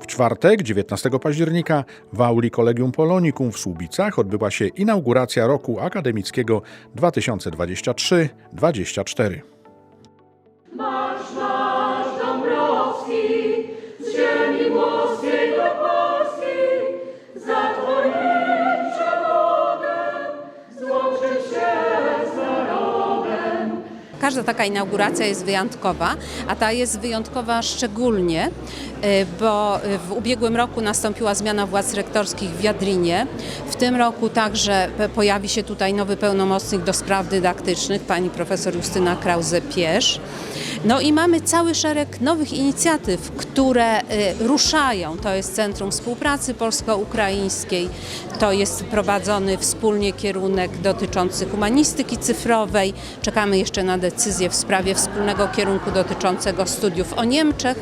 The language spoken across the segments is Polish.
W czwartek, 19 października, w auli Kolegium Polonikum w Słubicach odbyła się inauguracja roku akademickiego 2023-2024. Marsz nasz Dąbrowski, z ziemi włoskiej Każda taka inauguracja jest wyjątkowa, a ta jest wyjątkowa szczególnie, y, bo w ubiegłym roku nastąpiła zmiana władz rektorskich w Jadrinie. W tym roku także pojawi się tutaj nowy pełnomocnik do spraw dydaktycznych, pani profesor Justyna Krause-Piesz. No i mamy cały szereg nowych inicjatyw, które y, ruszają. To jest Centrum Współpracy Polsko-Ukraińskiej, to jest prowadzony wspólnie kierunek dotyczący humanistyki cyfrowej. Czekamy jeszcze na decyzję w sprawie wspólnego kierunku dotyczącego studiów o Niemczech.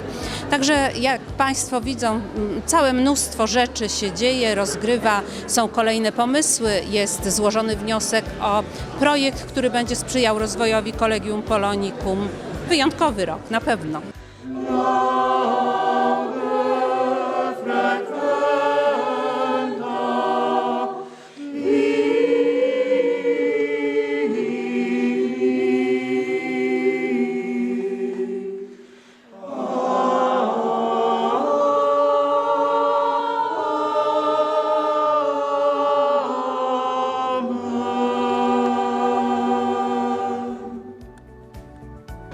Także jak Państwo widzą, m, całe mnóstwo rzeczy się dzieje, rozgrywa, są kolejne pomysły, jest złożony wniosek o projekt, który będzie sprzyjał rozwojowi Kolegium Polonikum. Wyjątkowy rok, na pewno.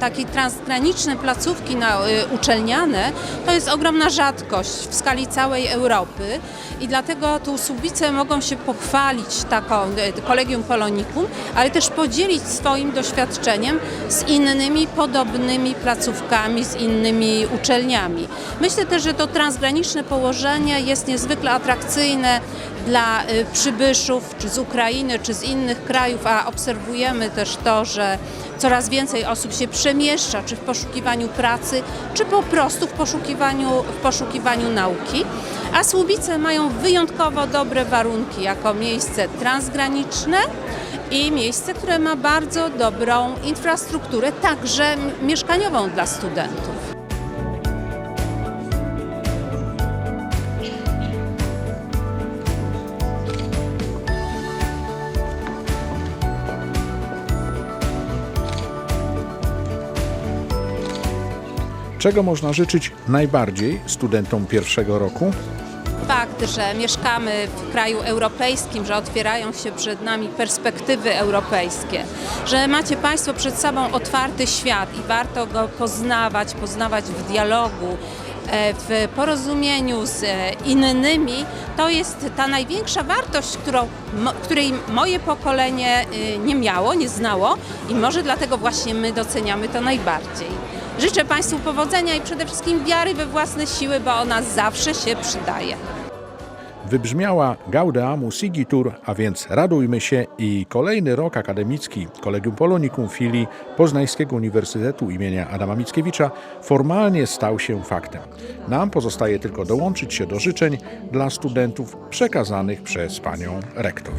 Takie transgraniczne placówki na, y, uczelniane to jest ogromna rzadkość w skali całej Europy i dlatego tu Słubice mogą się pochwalić taką y, Kolegium Polonikum, ale też podzielić swoim doświadczeniem z innymi podobnymi placówkami, z innymi uczelniami. Myślę też, że to transgraniczne położenie jest niezwykle atrakcyjne dla y, przybyszów czy z Ukrainy, czy z innych krajów, a obserwujemy też to, że coraz więcej osób się przemieszcza, czy w poszukiwaniu pracy, czy po prostu w poszukiwaniu, w poszukiwaniu nauki. A Słubice mają wyjątkowo dobre warunki jako miejsce transgraniczne i miejsce, które ma bardzo dobrą infrastrukturę, także mieszkaniową dla studentów. Czego można życzyć najbardziej studentom pierwszego roku? Fakt, że mieszkamy w kraju europejskim, że otwierają się przed nami perspektywy europejskie, że macie Państwo przed sobą otwarty świat i warto go poznawać, poznawać w dialogu, w porozumieniu z e, innymi, to jest ta największa wartość, którą, której moje pokolenie y, nie miało, nie znało i może dlatego właśnie my doceniamy to najbardziej. Życzę Państwu powodzenia i przede wszystkim wiary we własne siły, bo ona zawsze się przydaje. Wybrzmiała Gaudeamus Igitur, a więc radujmy się i kolejny rok akademicki Kolegium Polonikum filii Poznańskiego Uniwersytetu imienia Adama Mickiewicza formalnie stał się faktem. Nam pozostaje tylko dołączyć się do życzeń dla studentów przekazanych przez panią rektor.